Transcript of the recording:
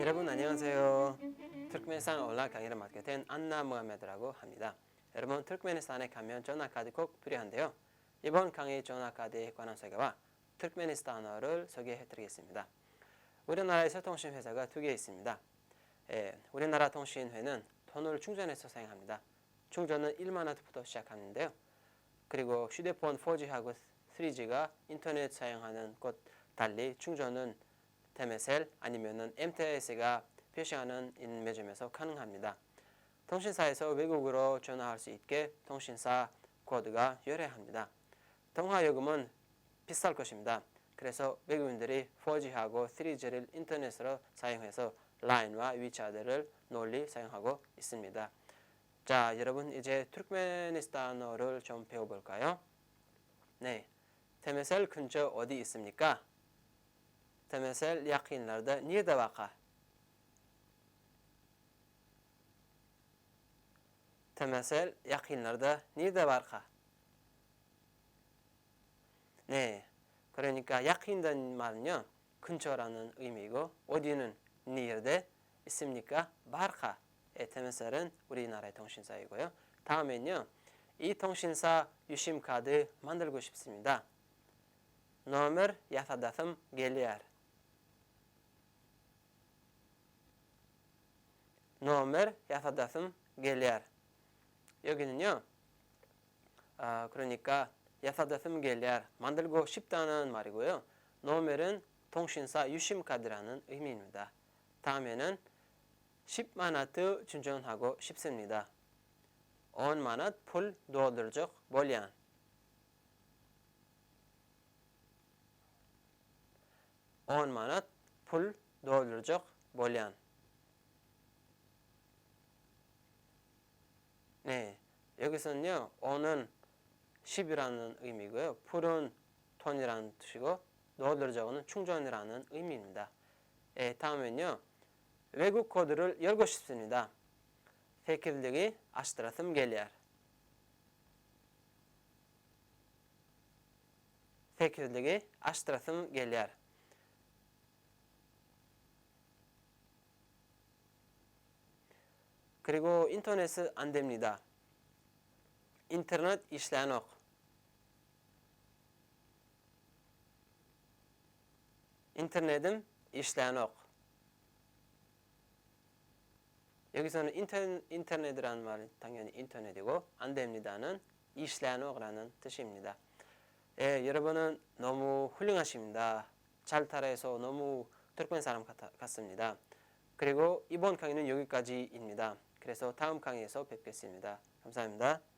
여러분 안녕하세요. 터크메니스탄 온라인 강의를 맡게 된 안나 무하메드라고 합니다. 여러분 터크메니스탄에 가면 전화 카드 꼭 필요한데요. 이번 강의 전화 카드에 관한 소개와 터크메니스탄어를 소개해 드리겠습니다. 우리나라에서 통신 회사가 두 개 있습니다. 예, 우리나라 통신회는 돈을 충전해서 사용합니다. 충전은 1만 원부터 시작하는데요. 그리고 휴대폰 4G하고 3G가 인터넷 사용하는 것 달리 충전은 테메셀 아니면은 MTS가 표시하는 인매점에서 가능합니다. 통신사에서 외국으로 전화할 수 있게 통신사 코드가 요래합니다. 통화 요금은 비쌀 것입니다. 그래서 외국인들이 4G하고 3G를 인터넷으로 사용해서 라인과 위챗을 널리 사용하고 있습니다. 자, 여러분 이제 투르크메니스탄어를 좀 배워볼까요? 네, 테메셀 근처 어디 있습니까? Temesel yakınlarda nerede vaka? Temesel yakınlarda nerede vaka? 네, 그러니까 약인다는 말은요 근처라는 의미고 어디는 near에 있습니까? 바르카. 의 테메셀은 우리나라의 통신사이고요. 다음엔요 이 통신사 유심 카드 만들고 싶습니다. Nomer yatadafım geliyor. 노 멜 야사다슴 겔리알 여기는요 아 그러니까 야사다슴 겔리알 만들고 싶다는 말이고요. 노멜은 통신사 유심카드라는 의미입니다. 다음에는 10만원트 충전하고 싶습니다. 10만원 풀 도와드적 몰리안 온만원 풀 도와드적 몰리안 네, 여기서는요, on은 10이라는 의미고요. 풀은 톤이라는 뜻이고, 노들저는 충전이라는 의미입니다. 예, 다음엔요, 외국 코드를 열고 싶습니다. Fakirliği açtırasım geliyor. Fakirliği açtırasım geliyor. 그리고 인터넷은 안 됩니다. 인터넷 ok. 인터넷은 ok. 여기서는 인터, 인터넷이라는 말은 당연히 인터넷이고 안 됩니다는 ok라는 뜻입니다. 예, 여러분은 너무 훌륭하십니다. 잘 따라해서 너무 터크맨 사람 같, 같습니다. 그리고 이번 강의는 여기까지입니다. 그래서 다음 강의에서 뵙겠습니다. 감사합니다.